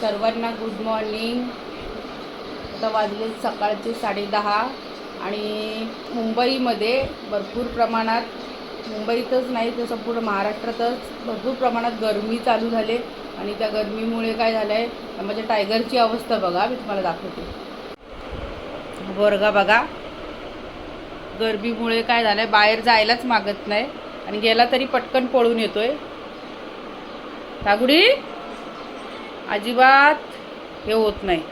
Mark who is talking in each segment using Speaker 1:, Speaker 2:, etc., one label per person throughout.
Speaker 1: सर्वांना good morning आता वाजले सकाळचे साडेदहा आणि मुंबईमध्ये भरपूर प्रमाणात मुंबईतच नाही तर संपूर्ण महाराष्ट्रातच भरपूर प्रमाणात गरमी चालू झाले आणि त्या गरमीमुळे काय झालं आहे माझ्या टायगरची अवस्था बघा मी तुम्हाला दाखवते. वर्गा बघा. गरमीमुळे काय झालं आहे बाहेर जायलाच मागत नाही आणि गेला तरी पटकन पळून येतोय. तागुडी अजिबात हे होत नाही.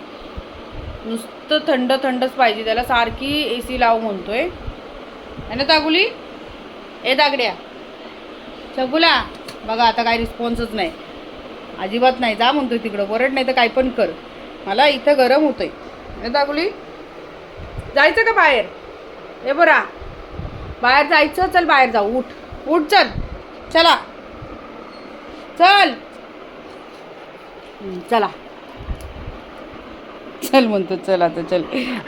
Speaker 1: नुसतं थंड थंडच पाहिजे त्याला सारखी ए सी लाव म्हणतो है ना तागुली? ए दागड्या शगुला बघा आता काय रिस्पॉन्सच नाही. अजिबात नाही. जा म्हणतोय तिकडं. वरड नाही तर काय पण कर. मला इथं गरम होतं आहे है दागुली जायचं का बाहेर? हे बरा. बाहेर जायचं? चल बाहेर जाऊ. उठ. उठ चल. चला. चल. चला. चल म्हणतो चल आता चल.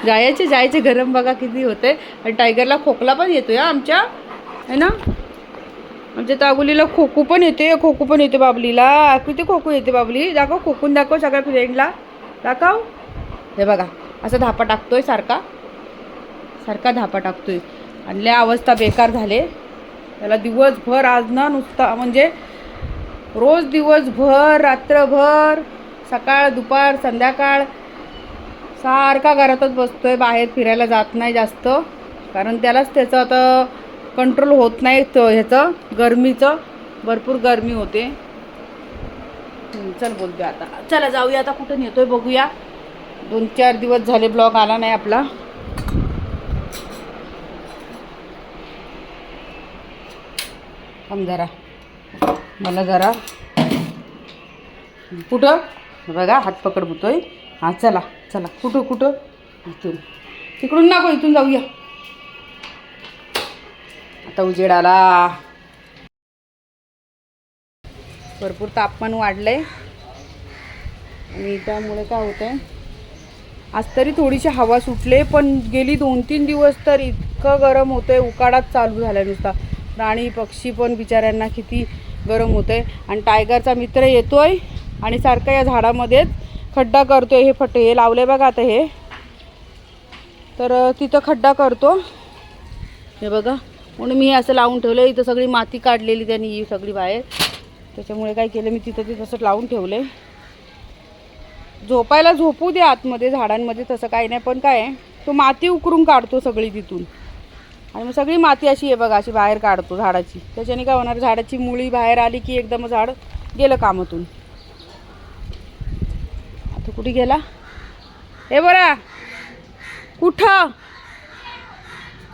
Speaker 1: जायचे जायचे गरम बघा किती होते आणि टायगरला खोकला पण येतो या आमच्या. है ना? आमच्या तागुलीला खोकू पण येते खोकू पण येते बाबलीला. किती खोकू येते बाबली? दाखव खोकून दाखव सगळ्या फ्रेंडला दाखव. हे बघा असं धापा टाकतोय सारखा. सारखा धापा टाकतोय. आणि लय अवस्था बेकार झाले. त्याला दिवसभर आज ना नुसता म्हणजे रोज दिवसभर रात्रभर सकाळ दुपार संध्याकाळ सारखा घरातच बसतोय बाहेर फिरायला जात नाही जास्त. कारण त्यालाच त्याचं आता कंट्रोल होत नाही त- ह्याचं गरमीचं. भरपूर गरमी होते. चल बोलतोय आता. चला जाऊया आता कुठं नेतोय बघूया. दोन चार दिवस झाले ब्लॉग आला नाही आपला. जरा. मला जरा कुठं? बघा हात पकड होतोय हा चला चला. कुठं कुठं? इथून. तिकडून नको इथून जाऊया. आता उजेड आला. भरपूर तापमान वाढलंय. आणि त्यामुळे काय होतंय? आज तरी थोडीशी हवा सुटले पण गेली दोन तीन दिवस तर इतकं गरम होतंय. उकाडाच चालू झाला नुसता. प्राणी पक्षी पण बिचाऱ्यांना किती गरम होतंय. आणि टायगरचा मित्र येतो आहे आणि सारखं या झाडामध्येच खड्डा करतो आहे हे फटे. हे लावले बघा आता हे. तर तिथं खड्डा करतो. हे बघा. म्हणून मी हे असं लावून ठेवलं इथं सगळी माती काढलेली त्यांनी ही सगळी बाहेर. त्याच्यामुळे काय केलं मी तिथं ते तसं लावून ठेवलं आहे झोपायला झोपू दे आतमध्ये झाडांमध्ये तसं काही नाही. पण काय आहे तो माती उकरून काढतो सगळी तिथून. आणि मग सगळी माती अशी आहे बघा अशी बाहेर काढतो झाडाची. त्याच्याने काय होणार झाडाची मुळी बाहेर आली की एकदम झाड गेलं कामातून. आता कुठे गेला? ए बरा. कुठं?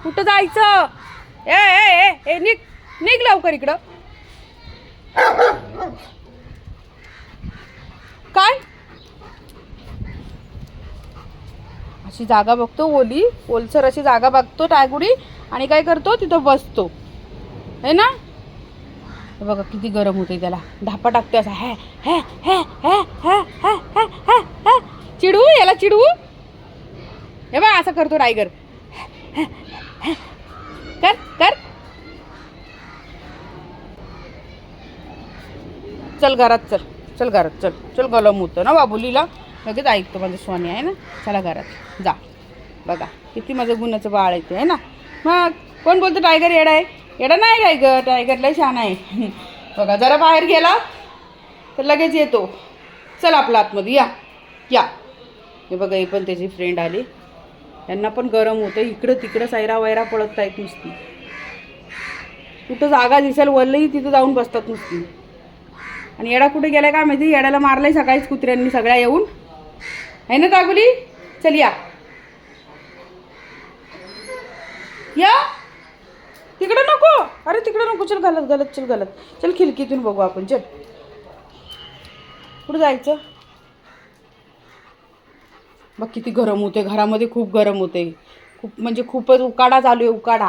Speaker 1: कुठं जायचं? ए ए ए ए निघ निघ लवकर इकडं. काय? अशी जागा बघतो ओली ओलसर अशी जागा बघतो टायगुडी आणि काय करतो तिथं बसतो. है ना? बघा किती गरम होते त्याला. धापा टाकते असा हॅ हॅ हॅ हॅ हॅ हॅ हॅ हॅ चिडवू याला चिडवू हे बा असं करतो टायगर कर कर. चल घरात चल चल घरात चल चल गलम होतं ना बाबुलीला लगेच ऐकतो माझं सोनी आहे ना? चला घरात. जा. बघा किती माझं गुणाचं बाळ येते आहे ना? मग कोण बोलतं टायगर येडा आहे? येडा नाही टायगर टायगरला छान आहे. बघा जरा बाहेर गेला तर लगेच येतो. चल आपला आतमध्ये या. या. हे बघा हे पण त्याची फ्रेंड आली. त्यांना पण गरम होतं. इकडं तिकडं सायरा वैरा पळत आहेत नुसती. कुठं जागा दिसेल वरलंही तिथं जाऊन बसतात नुसती. आणि येडा कुठे गेलाय काय माहिती? येड्याला मारलंय सकाळीच कुत्र्यांनी सगळ्या येऊन. आहे ना दागुली? चल या. या. तिकडं नको. अरे तिकडं नको. चल घालत घालत चल घालत. चल खिडकीतून बघू आपण. चल. कुठं जायचं? बघ किती गरम होते घरामध्ये खूप गरम होते खूप म्हणजे खूपच उकाडा चालू आहे उकाडा.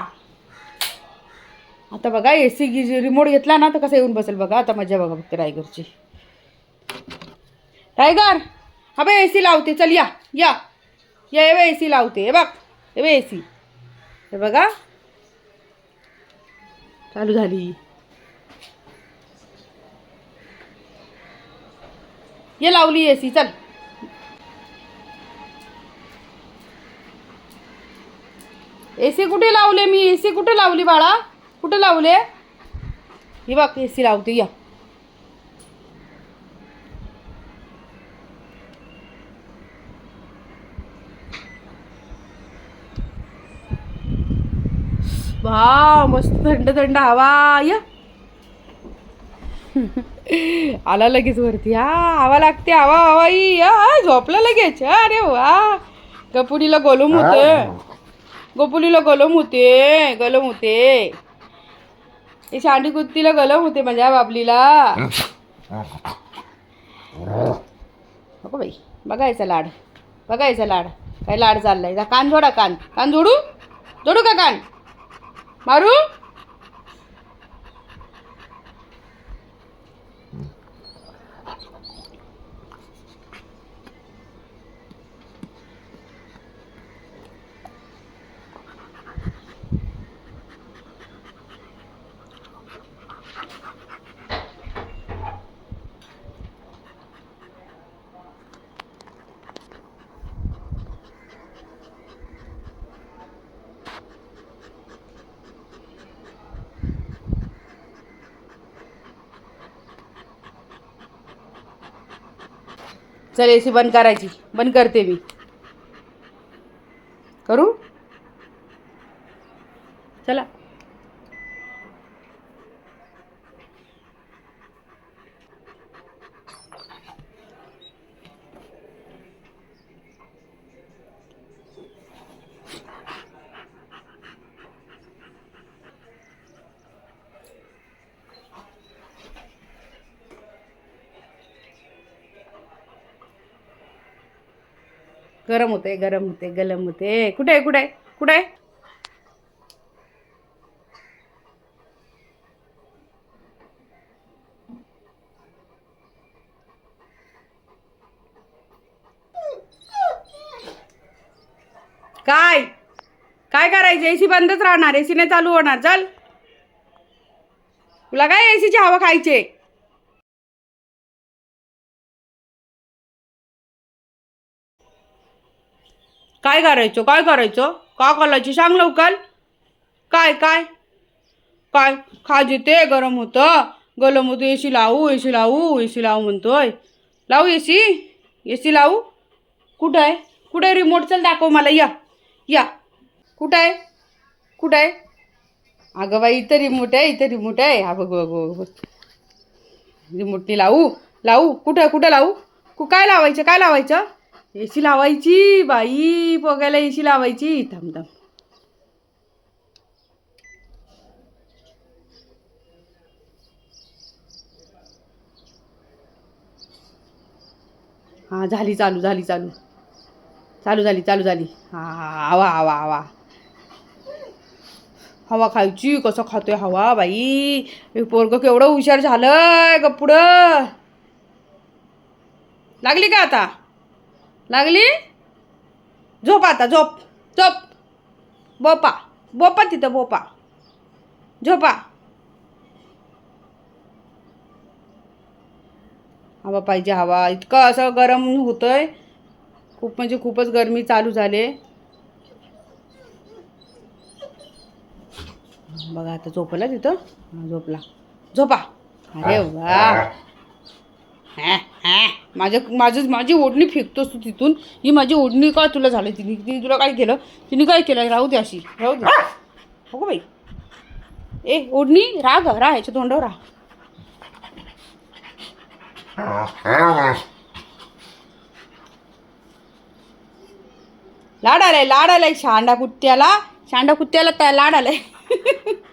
Speaker 1: आता बघा ए सी रिमोट घेतला ना तर कसं येऊन बसेल बघा. आता मजा बघा फक्त टायगरची टायगर हा बे ए सी लावते. चल, या या. या ए सी लावते. हे बघ, हे ए सी हे बघा. चालू झाली. ये लावली ए सी चल. ए सी कुठे लावले मी? ए सी कुठे लावली बाळा? कुठे लावले? ही बघ ए सी लावते, या. वा मस्त थंड थंड हवा या. आला लगेच वरती हा हवा लागते हवा हवा ई या झोपला लगेच अरे वा. गपुडीला गोलम होते. गोपुलीला गलम होते गलम होते. शांडी कुत्तीला गलम होते माझ्या बाबलीला. नको बाई बघायचा लाड बघायचा लाड. काय लाड चाललाय कान जोडा कान. कान जोडू? जोडू का कान? Maru? चल एसी बंद करायची. बंद करते मी करू चला गरम होते गरम होते गरम होते कुठे आहे कुठे आहे कुठे आहे? काय? काय करायचं? एसी बंदच राहणार. एसी नाही चालू होणार. चल. तुला काय एसीची हवा खायची? काय करायचं? काय करायचं? का करायची सांग लवकर. काय काय? काय? खाज येते गरम होतं. गरम होतं एसी लावू एसी लावू एसी लावू म्हणतोय. लावू एसी एसी लावू? कुठं आहे? कुठं आहे? रिमोट चल दाखव मला. या. या. कुठं आहे? कुठं आहे? अगं बाई इथं रिमोट आहे इथं रिमोट आहे. हा बघ बघ बघ बघ. रिमोटनी लावू. लावू. कुठं कुठं लावू? कु काय लावायचं? काय लावायचं? एसी लावायची बाई पोगायला एसी लावायची. थांब थांब. हां झाली चालू झाली चालू. चालू झाली चालू झाली. हा हवा हवा हवा. हवा खायची कसं खातोय हवा बाई? हे पोरगं केवढं हुशार झालंय गप्पुडं लागली का आता? लागली? झोप आता झोप झोप. बोपा बोपा तिथं बोपा. झोपा. हवा पाहिजे हवा इतकं असं गरम होतंय. खूप म्हणजे खूपच गरमी चालू झाले. बघा आता झोपला तिथं? झोपला. झोपा. अरे वा. हॅ, माझ्या माझं माझी ओढणी फेकतोस तू तिथून. ही माझी ओढणी काय तुला झाली? तिने तिने तुला काय केलं? तिने काय केलं? राहू दे अशी राहू दे. हो बाई. ए ओढणी राहा ग राहा ह्याच्या तोंडावर राहा. लाड आलाय लाड आलाय शांडा कुत्त्याला. शांडा कुत्त्याला त्या लाड आलाय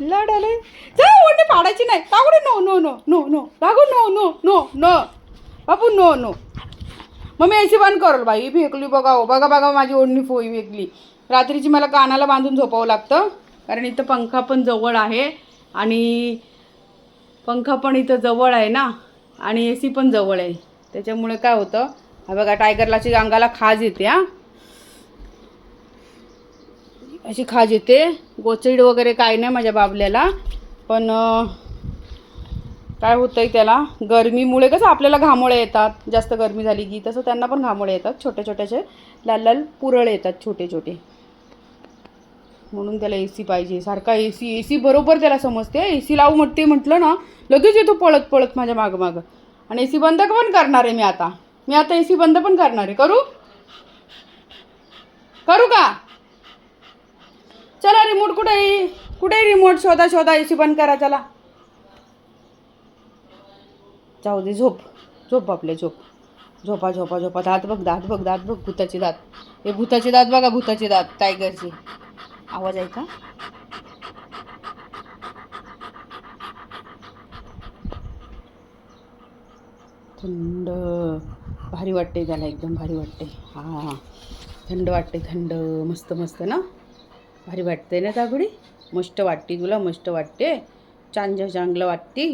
Speaker 1: लाड आलाय जा ओढणी पाडायची नाही. लागू no no no no no. लागू नो नो नो नो. बापू नो नो. मग मी एसी बंद करल बाई. फेकली बघा हो. बघा बघा माझी ओढणी फोई फेकली रात्रीची मला कानाला बांधून झोपावं लागतं. कारण इथं पंखा पण जवळ आहे. आणि पंखा पण इथं जवळ आहे ना. आणि ए सी पण जवळ आहे. त्याच्यामुळे काय होतं? बघा टायगरलाची अंगाला खाज येते हां. अशी खाज येते. गोचीड वगैरे काय नाही माझ्या बाबल्याला. पण काय होतंय त्याला? गरमीमुळे कसं आपल्याला घामोळे येतात. जास्त गरमी झाली की तसं त्यांना पण घामोळे येतात. छोटे छोट्याचे लाल लाल पुरळ येतात छोटे छोटे म्हणून त्याला ए सी पाहिजे. सारखा ए सी ए सी बरोबर त्याला समजते. ए सी लावू म्हणते म्हटलं ना लगेच येतो पळत पळत माझ्या मागं मागं आणि ए सी बंद पण करणार आहे मी आता? मी आता ए सी बंद पण करणार आहे. करू? करू का? चला रिमोट कुठे आहे? कुठे आहे रिमोट शोधा शोधा एसी बंद करा चला. जाऊ दे झोप. झोप आपले झोप. झोपा झोपा झोपा. दात बघ दात बघ दात बघ भूताचे दात. हे भूताचे दात बघा भूताचे दात टायगरचे आवाज आहे का? थंड. भारी वाटते त्याला एकदम भारी वाटते हां. थंड वाटते थंड. मस्त मस्त ना? भारी वाटते ना तागडी? मस्त वाटते तुला मस्त वाटते. चांग चांगलं वाटते.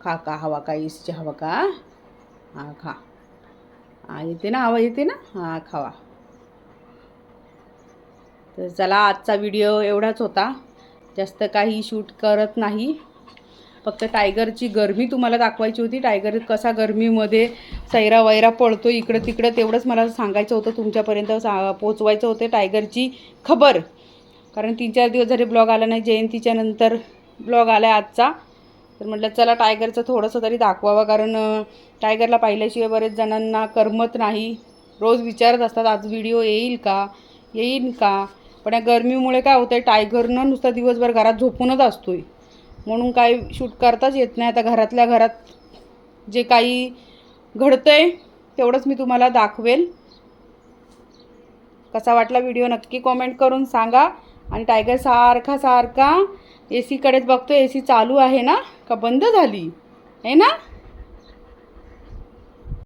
Speaker 1: खा का हवा का इसची हवा का हां. खा. हा येते ना? हवा येते ना? हा खावा. तर चला आजचा व्हिडिओ एवढाच होता. जास्त काही शूट करत नाही. फक्त टायगरची गरमी तुम्हाला दाखवायची होती. टायगर कसा गरमीमध्ये सैरा वैरा पळतो इकडं तिकडं तेवढंच मला सांगायचं होतं. तुमच्यापर्यंत सा पोचवायचं होतं टायगरची खबर. कारण तीन चार दिवस झाले ब्लॉग आला नाही जयंतीच्या नंतर ब्लॉग आला आहे आजचा तर म्हटलं चला टायगरचं थोडंसं तरी दाखवावं. कारण टायगरला पाहिल्याशिवाय बरेच जणांना करमत नाही. रोज विचारत असतात आज व्हिडिओ येईल का? येईल का? पण या गरमीमुळे काय होतं आहे टायगरनं नुसता दिवसभर घरात झोपूनच असतोय. म्हणून काय शूट करताच येत नाही. आता घरातल्या घरात जे काही घडतं आहे तेवढंच मी तुम्हाला दाखवेल. कसा वाटला व्हिडिओ नक्की कॉमेंट करून सांगा. आणि टायगर सारखा सारखा ए सीकडेच बघतो ए सी चालू आहे ना? का बंद झाली? आहे ना?